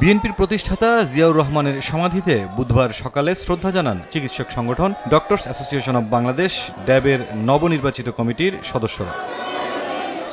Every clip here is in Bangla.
বিএনপির প্রতিষ্ঠাতা জিয়াউর রহমানের সমাধিতে বুধবার সকালে শ্রদ্ধা জানান চিকিৎসক সংগঠন ডক্টরস অ্যাসোসিয়েশন অব বাংলাদেশ, ড্যাবের নবনির্বাচিত কমিটির সদস্যরা।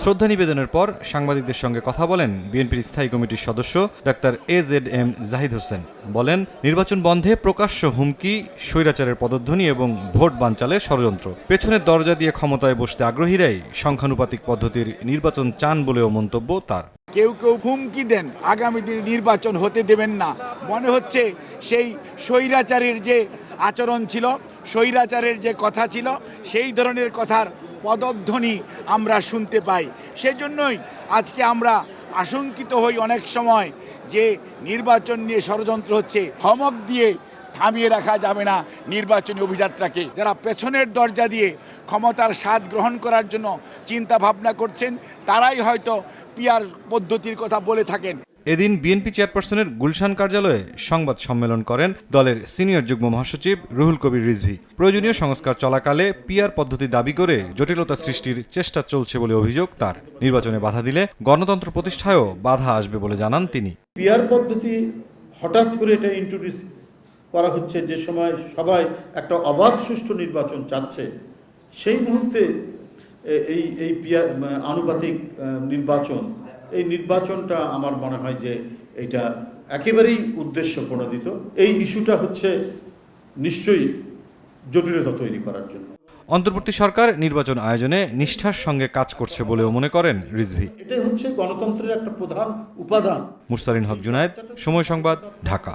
শ্রদ্ধা নিবেদনের পর সাংবাদিকদের সঙ্গে কথা বলেন বিএনপির স্থায়ী কমিটির সদস্য doctor A Z M Zahid Hossain. বলেন, নির্বাচন বন্ধে প্রকাশ্য হুমকি, স্বৈরাচারের পদধ্বনি এবং ভোট বানচালের ষড়যন্ত্র। পেছনের দরজা দিয়ে ক্ষমতায় বসতে আগ্রহীরাই সংখ্যানুপাতিক পদ্ধতির নির্বাচন চান বলেও মন্তব্য তার। কেউ কেউ হুমকি দেন, আগামী দিনে নির্বাচন হতে দেবেন না। মনে হচ্ছে সেই স্বৈরাচারের যে আচরণ ছিল, স্বৈরাচারের যে কথা ছিল, সেই ধরনের কথার পদধ্বনি আমরা শুনতে পাই। সেজন্যই আজকে আমরা আশঙ্কিত হই অনেক সময় যে নির্বাচন নিয়ে ষড়যন্ত্র হচ্ছে, ধমক দিয়ে থামিয়ে রাখা যাবে না নির্বাচনী অভিযাত্রাকে। যারা পেছনের দরজা দিয়ে ক্ষমতার স্বাদ গ্রহণ করার জন্য চিন্তা ভাবনা করছেন তারাই হয়তো পিয়ার পদ্ধতির কথা বলে থাকেন। এদিন বিএনপি চেয়ারপারসনের গুলশান কার্যালয়ে সংবাদ সম্মেলন করেন দলের সিনিয়র যুগ্ম মহাসচিব রুহুল কবির রিজভি। প্রয়োজনীয় সংস্কার চলাকালে পিআর পদ্ধতি দাবি করে জটিলতা সৃষ্টির চেষ্টা চলছে বলে অভিযোগ তার। নির্বাচনে বাধা দিলে গণতন্ত্র প্রতিষ্ঠায়ও বাধা আসবে বলে জানান তিনি। পিয়ার পদ্ধতি হঠাৎ করে এটা ইন্ট্রোডিউস করা হচ্ছে যে সময় সবাই একটা অবাধ সুষ্ঠু নির্বাচন চাচ্ছে সেই মুহূর্তে এই এই পিয়ার আনুপাতিক নির্বাচন এই নির্বাচনটা আমার মনে হয় যে এটা একেবারেই উদ্দেশ্য প্রণোদিত। এই ইস্যুটা হচ্ছে নিশ্চয়ই জটিলতা তৈরি করার জন্য। অন্তর্বর্তী সরকার নির্বাচন আয়োজনে নিষ্ঠার সঙ্গে কাজ করছে বলেও মনে করেন রিজভি। এটাই হচ্ছে গণতন্ত্রের একটা প্রধান উপাদান। মুরসালিন হক জুনায়েদ সময় সংবাদ ঢাকা।